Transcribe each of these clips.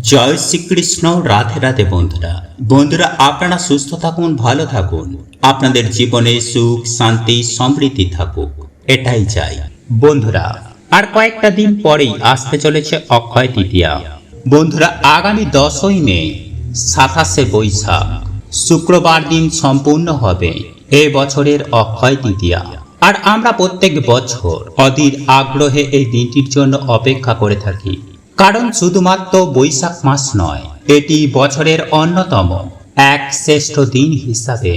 জয় শ্রীকৃষ্ণ, রাধে রাধে বন্ধুরা। বন্ধুরা, আপনারা সুস্থ থাকুন, ভালো থাকুন। আপনাদের জীবনে সুখ, শান্তি, সমৃদ্ধি থাকুক। এটাই চাই। বন্ধুরা, আর কয়েকটা দিন পরেই আসতে চলেছে অক্ষয় তৃতীয়া। বন্ধুরা, আগামী দশই মে, সাতাশে বৈশাখ, শুক্রবার দিন সম্পূর্ণ হবে এ বছরের অক্ষয় তৃতীয়া। আর আমরা প্রত্যেক বছর অধীর আগ্রহে এই দিনটির জন্য অপেক্ষা করে থাকি। কারণ শুধুমাত্র বৈশাখ মাস নয়, এটি বছরের অন্যতম, এক শ্রেষ্ঠ দিন হিসাবে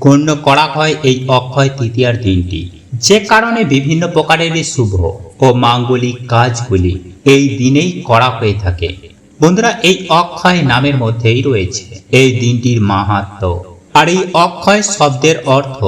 গণ্য করা হয় এই অক্ষয় তৃতীয়ার দিনটি। যে কারণে বিভিন্ন প্রকারের শুভ ও মাঙ্গলিক কাজগুলি এই দিনেই করা হয়ে থাকে। বন্ধুরা, এই অক্ষয় নামের মধ্যেই রয়েছে এই দিনটির মাহাত্ম। আর এই অক্ষয় শব্দের অর্থ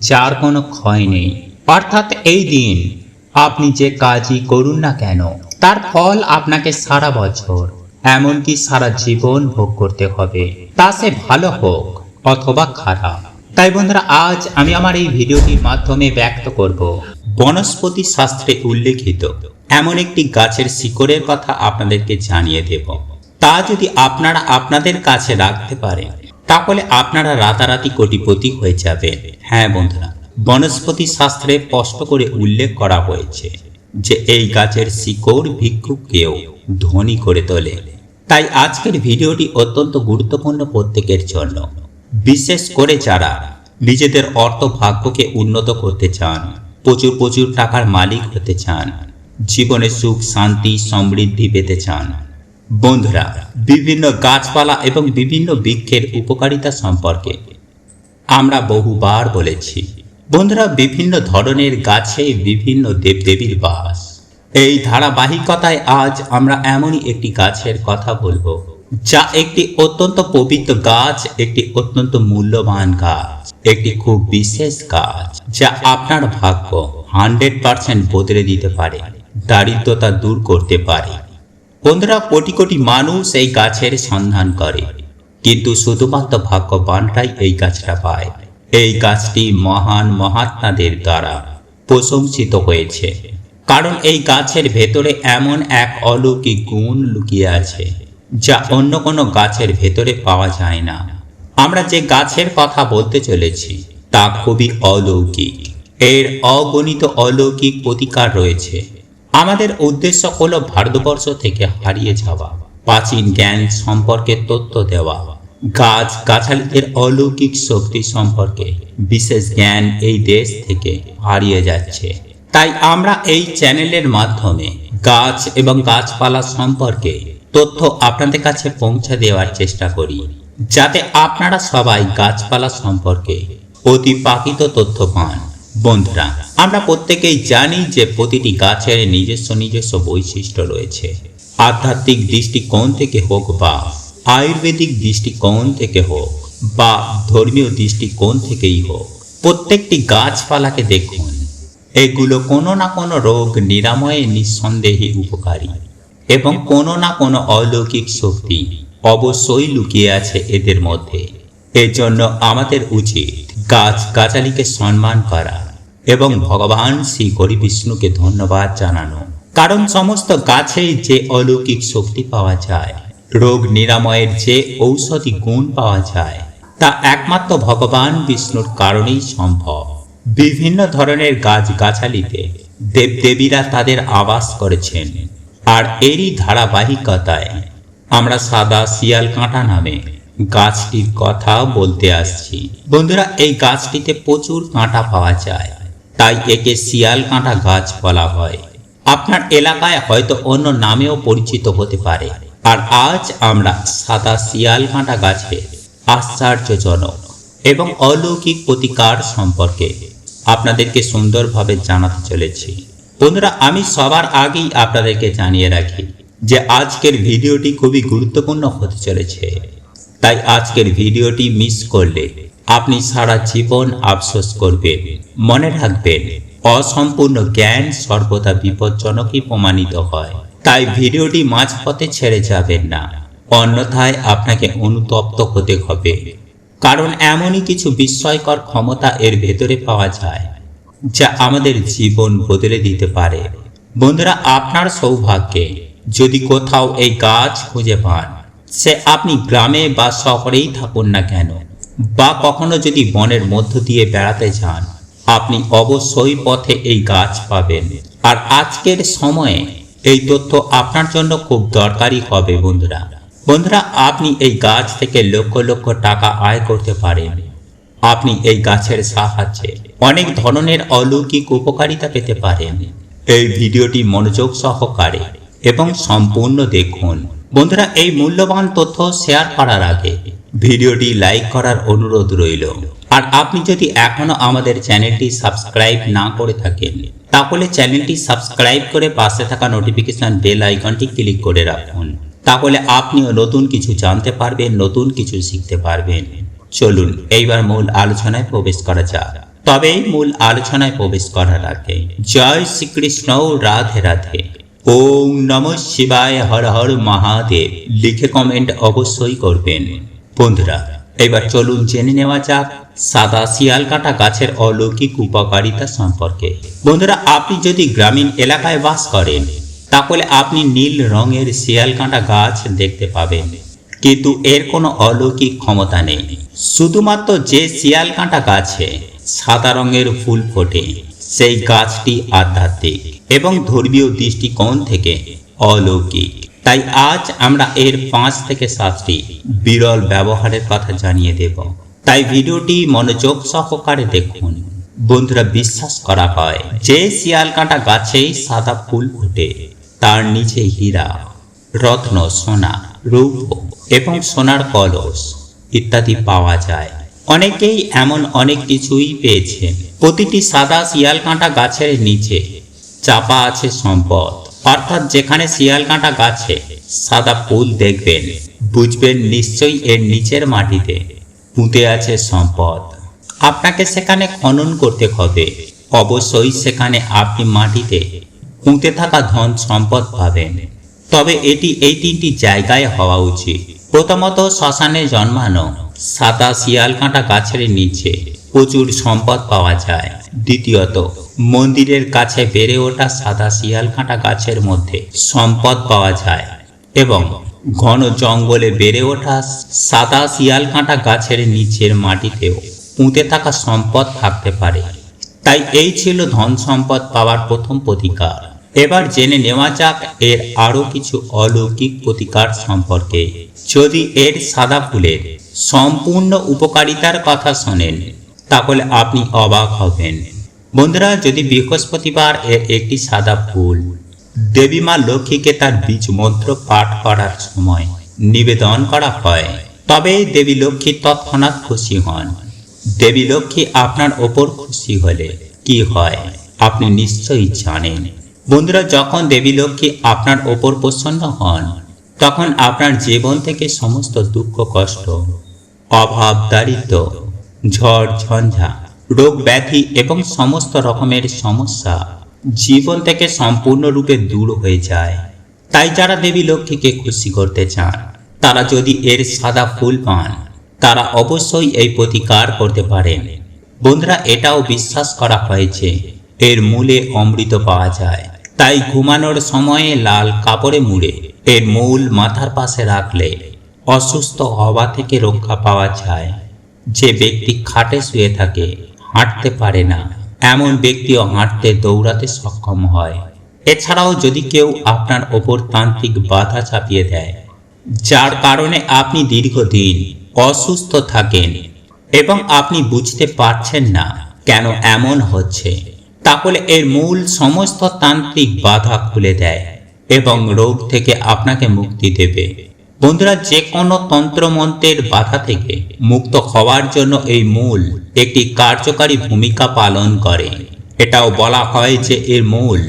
যার কোনো ক্ষয় নেই। অর্থাৎ এই দিন আপনি যে কাজই করুন না কেন তার ফল আপনাকে সারা বছর, এমনকি সারা জীবন ভোগ করতে হবে। তা সে ভালো হোক অথবা খারাপ। তাই বন্ধুরা, আজ আমি আমার এই ভিডিওটির মাধ্যমে ব্যক্ত করব বনস্পতি শাস্ত্রে উল্লেখিত এমন একটি গাছের শিকড়ের কথা আপনাদেরকে জানিয়ে দেব। তা যদি আপনারা আপনাদের কাছে রাখতে পারেন, তাহলে আপনারা রাতারাতি কোটিপতি হয়ে যাবেন। হ্যাঁ বন্ধুরা, বনস্পতি শাস্ত্রে স্পষ্ট করে উল্লেখ করা হয়েছে। যে এই গাছের শিকড় ভিক্ষুককেও ধনী করে তোলে। তাই আজকের ভিডিওটি অত্যন্ত গুরুত্বপূর্ণ প্রত্যেকের জন্য। বিশেষ করে যারা নিজেদের অর্থ ভাগ্যকে উন্নত করতে চান, প্রচুর প্রচুর টাকার মালিক হতে চান, জীবনে সুখ, শান্তি, সমৃদ্ধি পেতে চান। বন্ধুরা, বিভিন্ন গাছপালা এবং বিভিন্ন বৃক্ষের উপকারিতা সম্পর্কে আমরা বহুবার বলেছি। বন্ধুরা, বিভিন্ন ধরনের গাছে বিভিন্ন দেবদেবীর বাস। এই ধারাবাহিকতায় আজ আমরা এমনই একটি গাছের কথা বলব, যা একটি অত্যন্ত পবিত্র গাছ, একটি অত্যন্ত মূল্যবান গাছ, একটি খুব বিশেষ গাছ, যা আপনার ভাগ্য হান্ড্রেড পার্সেন্ট বদলে দিতে পারে, দারিদ্রতা দূর করতে পারে। বন্ধুরা, কোটি কোটি মানুষ এই গাছের সন্ধান করে, কিন্তু শুধুমাত্র ভাগ্যবানরাই এই গাছটা পায়। এই গাছটি মহান মহাত্মাদের দ্বারা প্রশংসিত হয়েছে। কারণ এই গাছের ভেতরে এমন এক অলৌকিক গুণ লুকিয়ে আছে, যা অন্য কোনো গাছের ভেতরে পাওয়া যায় না। আমরা যে গাছের কথা বলতে চলেছি, তা খুবই অলৌকিক। এর অগণিত অলৌকিক প্রতিকার রয়েছে। আমাদের উদ্দেশ্য হলো ভারতবর্ষ থেকে হারিয়ে যাওয়া, প্রাচীন জ্ঞান সম্পর্কে তথ্য দেওয়া। গাছ, গাছালিদের অলৌকিক শক্তি সম্পর্কে বিশেষ জ্ঞান এই দেশ থেকে হারিয়ে যাচ্ছে। তাই আমরা এই চ্যানেলের মাধ্যমে গাছ এবং গাছপালা সম্পর্কে তথ্য আপনাদের কাছে পৌঁছে দেওয়ার চেষ্টা করি, যাতে আপনারা সবাই গাছপালা সম্পর্কে অতি পাকিত তথ্য পান। বন্ধুরা, আমরা প্রত্যেকেই জানি যে প্রতিটি গাছের নিজস্ব নিজস্ব বৈশিষ্ট্য রয়েছে। আধ্যাত্মিক দৃষ্টিকোণ থেকে হোক বা আয়ুর্বেদিক দৃষ্টিকোণ থেকে হোক বা ধর্মীয় দৃষ্টিকোণ থেকেই হোক, প্রত্যেকটি গাছপালাকে দেখুন। এগুলো কোনো না কোনো রোগ নিরাময়ে নিঃসন্দেহে উপকারী এবং কোনো না কোনো অলৌকিক শক্তি অবশ্যই লুকিয়ে আছে এদের মধ্যে। এজন্য আমাদের উচিত গাছ গাছালিকে সম্মান করা এবং ভগবান শ্রী হরি বিষ্ণুকে ধন্যবাদ জানানো। কারণ সমস্ত গাছেই যে অলৌকিক শক্তি পাওয়া যায় রোগ নিরাময়ের যে ঔষধি গুণ পাওয়া যায়, তা একমাত্র ভগবান বিষ্ণুর কারণেই সম্ভব। বিভিন্ন ধরনের গাছ গাছালিতে দেবদেবীরা তাদের আবাস করেছেন। আর এরই ধারাবাহিকতায় আমরা সাদা শিয়াল কাঁটা নামে গাছটির কথা বলতে আসছি। বন্ধুরা, এই গাছটিতে প্রচুর কাঁটা পাওয়া যায়। তাই একে শিয়াল কাঁটা গাছ বলা হয়। আপনার এলাকায় হয়তো অন্য নামেও পরিচিত হতে পারে। আর আজ আমরা সাদা শিয়াল কাঁটা গাছের আশ্চর্যজনক এবং অলৌকিক প্রতিকার সম্পর্কে আপনাদেরকে সুন্দরভাবে জানাতে চলেছি। বন্ধুরা, আমি সবার আগেই আপনাদেরকে জানিয়ে রাখি যে আজকের ভিডিওটি খুবই গুরুত্বপূর্ণ হতে চলেছে। তাই আজকের ভিডিওটি মিস করলে আপনি সারা জীবন আফসোস করবেন, মনে রাখবেন, অসম্পূর্ণ জ্ঞান সর্বদা বিপজ্জনকই প্রমাণিত হয়। তাই ভিডিওটি মাঝপথে ছেড়ে যাবেন না। অন্যথায় আপনাকে অনুতপ্ত হতে হবে। কারণ এমনই কিছু বিস্ময়কর ক্ষমতা এর ভেতরে পাওয়া যায়, যা আমাদের জীবন বদলে দিতে পারে। বন্ধুরা, আপনার সৌভাগ্যে যদি কোথাও এই গাছ খুঁজে পান, সে আপনি গ্রামে বা শহরেই থাকুন না কেন, বা কখনো যদি বনের মধ্য দিয়ে বেড়াতে যান, আপনি অবশ্যই পথে এই গাছ পাবেন। আর আজকের সময়ে এই তথ্য আপনার জন্য খুব দরকারি হবে, বন্ধুরা। বন্ধুরা, আপনি এই গাছ থেকে লক্ষ লক্ষ টাকা আয় করতে পারেন। আপনি এই গাছের সাহায্যে অনেক ধরনের অলৌকিক উপকারিতা পেতে পারেন। এই ভিডিওটি মনোযোগ সহকারে এবং সম্পূর্ণ দেখুন। বন্ধুরা, এই মূল্যবান তথ্য শেয়ার করার আগে ভিডিওটি লাইক করার অনুরোধ রইল। আর আপনি যদি এখনও আমাদের চ্যানেলটি সাবস্ক্রাইব না করে থাকেন তাহলে চ্যানেলটি সাবস্ক্রাইব করে পাশে থাকা নোটিফিকেশন বেল আইকনটি ক্লিক করে রাখুন। তাহলে আপনিও নতুন কিছু জানতে পারবেন, নতুন কিছু শিখতে পারবেন। চলুন, এইবার মূল আলোচনায় প্রবেশ করা যাক। তবে মূল আলোচনায় প্রবেশ করার আগে, জয় শ্রীকৃষ্ণ রাধে রাধে। ওম নম শিবায় হর হর মহাদেব। লিখে কমেন্ট অবশ্যই করবেন। বন্ধুরা এবার চলুন জেনে নেওয়া যাক সাদা শিয়াল কাটা গাছের অলৌকিক উপকারিতা সম্পর্কে। বন্ধুরা, আপনি যদি গ্রামীণ এলাকায় বাস করেন, তাহলে আপনি নীল রঙের শিয়াল কাঁটা গাছ দেখতে পাবেন। কিন্তু এর কোনো অলৌকিক ক্ষমতা নেই। শুধুমাত্র যে শিয়াল কাঁটা গাছে সাদা রঙের ফুল ফোটে, সেই গাছটি আধ্যাত্মিক এবং ধর্মীয় দৃষ্টিকোণ থেকে অলৌকিক। তাই আজ আমরা এর পাঁচ থেকে সাতটি বিরল ব্যবহারের কথা জানিয়ে দেব। তাই ভিডিওটি মনোযোগ সহকারে দেখুন। বন্ধুরা, বিশ্বাস করা হয়, যে শিয়াল কাঁটা গাছেই সাদা ফুল ফোটে, তার নিচে হীরা, রত্ন, সোনা, রূপ এবং সোনার কলস ইত্যাদি পাওয়া যায়। অনেকেই এমন অনেক কিছুই পেয়েছেন। প্রতিটি সাদা শিয়াল কাঁটা গাছের নিচে চাপা আছে সম্পদ। অর্থাৎ যেখানে শিয়াল কাঁটা গাছে সাদা ফুল দেখবেন, বুঝবেন নিশ্চয়ই এর নিচের মাটিতে পুঁতে আছে সম্পদ। আপনাকে সেখানে খনন করতে হবে। অবশ্যই সেখানে আপনি মাটিতে পুঁতে থাকা ধন সম্পদ পাবেন। তবে এটি এই তিনটি জায়গায় হওয়া উচিত। প্রথমত শ্মশানে জন্মানো সাদা শিয়াল কাঁটা গাছের নিচে প্রচুর সম্পদ পাওয়া যায়। দ্বিতীয়ত, মন্দিরের কাছে বেড়ে ওঠা সাদা শিয়াল কাঁটা গাছের মধ্যে সম্পদ পাওয়া যায় এবং ঘন জঙ্গলে বেড়ে ওঠা সাদা শিয়াল কাঁটা গাছের নিচের মাটিতেও পুঁতে থাকা সম্পদ থাকতে পারে। তাই এই ছিল ধন সম্পদ পাওয়ার প্রথম প্রতিকার। এবার জেনে নেওয়া যাক এর আরও কিছু অলৌকিক প্রতিকার সম্পর্কে। যদি এর সাদা ফুলের সম্পূর্ণ উপকারিতার কথা শোনেন তাহলে আপনি অবাক হবেন। বন্ধুরা, যদি বৃহস্পতিবার এর একটি সাদা ফুল, দেবী মা লক্ষ্মীকে তার বীজ মন্ত্র পাঠ করার সময় নিবেদন করা হয়, তবে দেবী লক্ষ্মী তৎক্ষণাৎ খুশি হন। দেবী লক্ষ্মী আপনার ওপর খুশি হলে কি হয়, আপনি নিশ্চয়ই জানেন। বন্ধুরা, যখন দেবী লক্ষ্মী আপনার ওপর প্রসন্ন হন, তখন আপনার জীবন থেকে সমস্ত দুঃখ, কষ্ট, অভাব দারিদ্র ঝড়, ঝঞ্ঝা, রোগ ব্যাধি এবং সমস্ত রকমের সমস্যা জীবন থেকে সম্পূর্ণরূপে দূর হয়ে যায়। তাই যারা দেবী লক্ষ্মীকে খুশি করতে চান, তারা যদি এর সাদা ফুল পান, তারা অবশ্যই এই প্রতিকার করতে পারেন। বন্ধুরা, এটাও বিশ্বাস করা হয়েছে এর মূলে অমৃত পাওয়া যায়। তাই ঘুমানোর সময়ে লাল কাপড়ে মুড়ে এর মূল মাথার পাশে রাখলে অসুস্থ হওয়া থেকে রক্ষা পাওয়া যায়। যে ব্যক্তি খাটে শুয়ে থাকে, হাঁটতে পারে না। এমন ব্যক্তিও হাঁটতে দৌড়াতে সক্ষম হয়। এছাড়াও যদি কেউ আপনার ওপর তান্ত্রিক বাধা চাপিয়ে দেয়, যার কারণে আপনি দীর্ঘদিন অসুস্থ থাকেন এবং আপনি বুঝতে পারছেন না কেন এমন হচ্ছে, তাহলে এর মূল সমস্ত তান্ত্রিক বাধা খুলে দেয় এবং রোগ থেকে আপনাকে মুক্তি দেবে। বন্ধুরা যে কোনো তন্ত্রমন্ত্রের বাধা থেকে মুক্ত হওয়ার জন্য এই মূল একটি কার্যকারী ভূমিকা পালন করে। এটাও বলা হয় যে এর মূল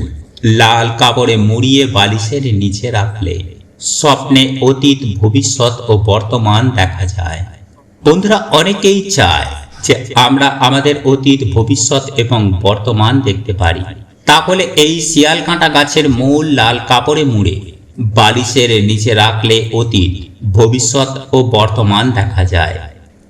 লাল কাপড়ে মুড়িয়ে বালিশের নিচে রাখলে স্বপ্নে অতীত, ভবিষ্যৎ ও বর্তমান দেখা যায়। বন্ধুরা, অনেকেই চায় যে আমরা আমাদের অতীত, ভবিষ্যৎ এবং বর্তমান দেখতে পারি। তাহলে এই শিয়াল কাঁটা গাছের মূল লাল কাপড়ে মুড়ে বালিশের নিচে রাখলে অতীত, ভবিষ্যৎ ও বর্তমান দেখা যায়।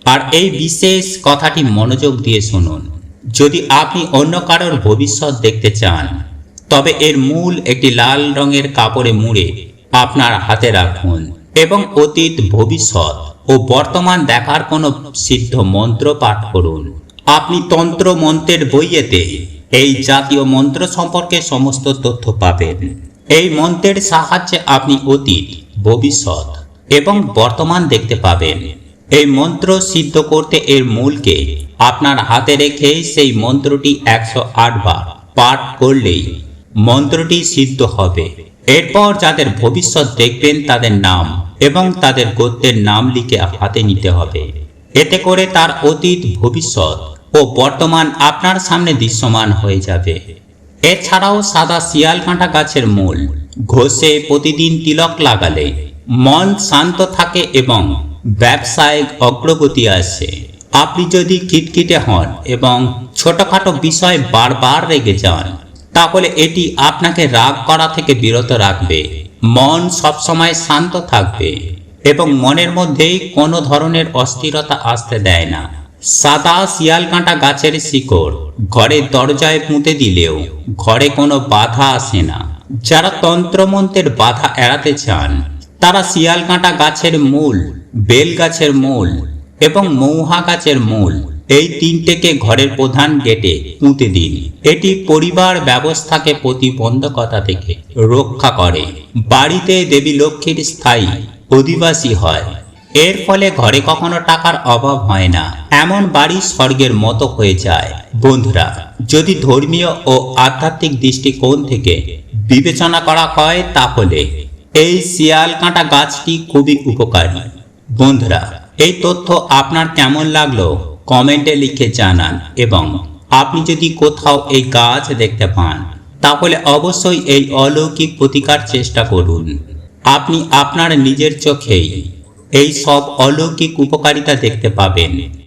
আর এই বিশেষ কথাটি মনোযোগ দিয়ে শুনুন। যদি আপনি অন্য কারোর ভবিষ্যৎ দেখতে চান, তবে এর মূল একটি লাল রঙের কাপড়ে মুড়ে আপনার হাতে রাখুন এবং অতীত, ভবিষ্যৎ ও বর্তমান দেখার কোনো সিদ্ধ মন্ত্র পাঠ করুন। আপনি তন্ত্র মন্ত্রের বইয়েতে এই জাতীয় মন্ত্র সম্পর্কে সমস্ত তথ্য পাবেন। এই মন্ত্রের সাহায্যে আপনি অতীত, ভবিষ্যৎ এবং বর্তমান দেখতে পাবেন। এই মন্ত্র সিদ্ধ করতে এর মূলকে আপনার হাতে রেখে সেই মন্ত্রটি একশো আট বার পাঠ করলেই মন্ত্রটি সিদ্ধ হবে। এরপর যাদের ভবিষ্যৎ দেখবেন তাদের নাম এবং তাদের গোত্রের নাম লিখে হাতে নিতে হবে। এতে করে তার অতীত, ভবিষ্যৎ ও বর্তমান আপনার সামনে দৃশ্যমান হয়ে যাবে। এছাড়াও সাদা শিয়াল কাঁটা গাছের মূল। ঘষে প্রতিদিন তিলক লাগালে মন শান্ত থাকে এবং ব্যবসায়িক অগ্রগতি আসে। আপনি যদি খিটখিটে হন এবং ছোটখাটো বিষয় বারবার রেগে যান, তাহলে এটি আপনাকে রাগ করা থেকে বিরত রাখবে। মন সবসময় শান্ত থাকবে এবং মনের মধ্যেই কোনো ধরনের অস্থিরতা আসতে দেয় না। সাদা শিয়াল কাঁটা গাছের শিকড়। ঘরের দরজায় পুঁতে দিলেও ঘরে কোনো বাধা আসে না। যারা তন্ত্রমন্ত্রের বাধা এড়াতে চান, তারা শিয়াল কাঁটা গাছের মূল, বেল গাছের মূল এবং মৌহা গাছের মূল এই তিনটেকে ঘরের প্রধান গেটে পুঁতে দিন। এটি পরিবার ব্যবস্থাকে প্রতিবন্ধকতা থেকে রক্ষা করে। বাড়িতে দেবী লক্ষ্মীর স্থায়ী অধিবাসী হয়। এর ফলে ঘরে কখনো টাকার অভাব হয় না। এমন বাড়ি স্বর্গের মতো হয়ে যায়। বন্ধুরা, যদি ধর্মীয় ও আধ্যাত্মিক দৃষ্টিকোণ থেকে বিবেচনা করা হয় তাহলে এই শিয়াল কাঁটা গাছটি খুবই উপকারী। বন্ধুরা, এই তথ্য আপনার কেমন লাগল কমেন্টে লিখে জানান এবং আপনি যদি কোথাও এই গাছ দেখতে পান, তাহলে অবশ্যই এই অলৌকিক প্রতিকার চেষ্টা করুন। আপনি আপনার নিজের চোখেই এই সব অলৌকিক উপকারিতা দেখতে পাবেন।